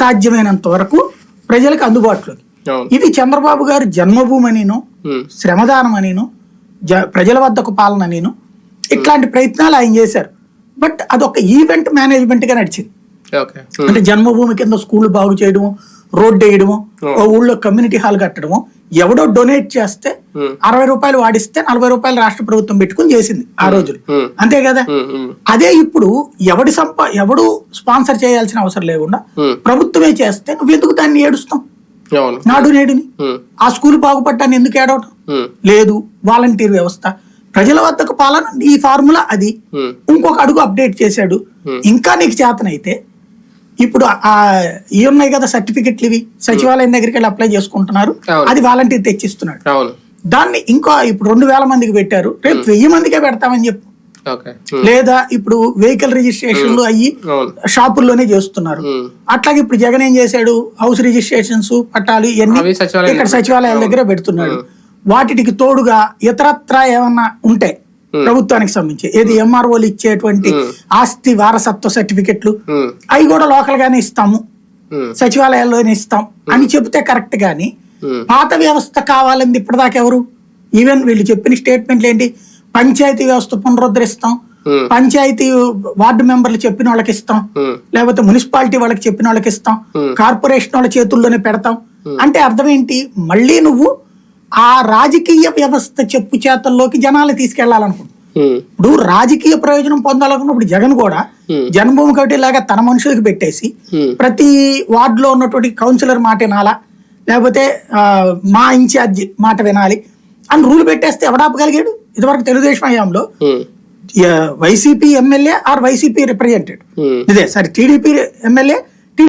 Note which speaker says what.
Speaker 1: సాధ్యమైనంత వరకు ప్రజలకు అందుబాటులోకి
Speaker 2: అవును.
Speaker 1: ఇది చంద్రబాబు గారు జన్మభూమి అనిను
Speaker 2: ఉమ్,
Speaker 1: శ్రమదానం అనిను ప్రజల వద్దకు పాలన అనిను ఇట్లాంటి ప్రయత్నాలు ఆయన చేశారు. బట్ అదొక ఈవెంట్ మేనేజ్మెంట్గా నడిచింది అంటే జన్మభూమి కింద స్కూల్ బాగు చేయడము రోడ్డు వేయడము
Speaker 2: Oh.
Speaker 1: ఓ ఊళ్ళో కమ్యూనిటీ హాల్ కట్టడము ఎవడో డొనేట్ చేస్తే. అరవై రూపాయలు వాడిస్తే నలభై రూపాయలు రాష్ట్ర ప్రభుత్వం పెట్టుకుని చేసింది ఆ రోజులు.
Speaker 2: Hmm.
Speaker 1: అంతే కదా? అదే ఇప్పుడు ఎవడి సంప ఎవడు స్పాన్సర్ చేయాల్సిన అవసరం లేకుండా. ప్రభుత్వమే చేస్తే నువ్వు ఎందుకు దాన్ని ఏడుస్తాం నాడు నేడుని. ఆ స్కూల్ బాగుపడ్డాన్ని ఎందుకు ఏడవటం? లేదు వాలంటీర్ వ్యవస్థ. ప్రజల వద్దకు పాలన ఈ ఫార్ములా అది. ఇంకొక అడుగు అప్డేట్ చేశాడు. ఇంకా నీకు చేతనైతే ఇప్పుడు ఆ ఇవి ఉన్నాయి కదా సర్టిఫికెట్లు ఇవి. సచివాలయం దగ్గరికి వెళ్ళి అప్లై చేసుకుంటున్నారు. అది వాలంటీర్ తెచ్చిస్తున్నాడు. దాన్ని ఇంకా ఇప్పుడు రెండు వేల మందికి పెట్టారు. రేపు వెయ్యి మందికే పెడతామని చెప్పు. లేదా ఇప్పుడు వెహికల్ రిజిస్ట్రేషన్లు అయ్యి షాపుల్లోనే చేస్తున్నారు. అట్లాగే ఇప్పుడు జగన్ ఏం చేశాడు? హౌస్ రిజిస్ట్రేషన్స్ పట్టాలు ఇవన్నీ ఇక్కడ సచివాలయాల దగ్గర పెడుతున్నాడు. వాటికి తోడుగా ఇతరత్ర ఏమన్నా ఉంటే ప్రభుత్వానికి సంబంధించి. ఏది ఎంఆర్ఓలు ఇచ్చేటువంటి ఆస్తి వారసత్వ సర్టిఫికెట్లు అవి కూడా లోకల్ గానే ఇస్తాము సచివాలయాల్లోనే ఇస్తాం. అని చెబితే కరెక్ట్ గాని పాత వ్యవస్థ కావాలంది ఇప్పటిదాకా ఎవరు? ఈవెన్ వీళ్ళు చెప్పిన స్టేట్మెంట్లు ఏంటి? పంచాయతీ వ్యవస్థ పునరుద్ధరిస్తాం. పంచాయతీ వార్డు మెంబర్లు చెప్పిన వాళ్ళకి ఇస్తాం. లేకపోతే మున్సిపాలిటీ వాళ్ళకి చెప్పిన వాళ్ళకి ఇస్తాం. కార్పొరేషన్ వాళ్ళ చేతుల్లోనే పెడతాం. అంటే అర్థం ఏంటి? మళ్ళీ నువ్వు ఆ రాజకీయ వ్యవస్థ చెప్పు చేతల్లోకి జనాలు తీసుకెళ్ళాలనుకుంటున్నావు
Speaker 2: ఉమ్,
Speaker 1: ఇప్పుడు రాజకీయ ప్రయోజనం పొందాలనుకున్నప్పుడు జగన్ కూడా. జన్మభూమి కమిటీ లాగా తన మనుషులకు పెట్టేసి ప్రతి వార్డులో ఉన్నటువంటి కౌన్సిలర్ మాట వినాలా? లేకపోతే మా ఇన్ఛార్జి మాట వినాలి? అని రూల్ పెట్టేస్తే ఎవడాపగలిగాడు ఇదివరకు తెలుగుదేశం హయాంలో YCP MLA or YCP represented
Speaker 2: um,
Speaker 1: ఇదే సరే టీడీపీ ఎమ్మెల్యే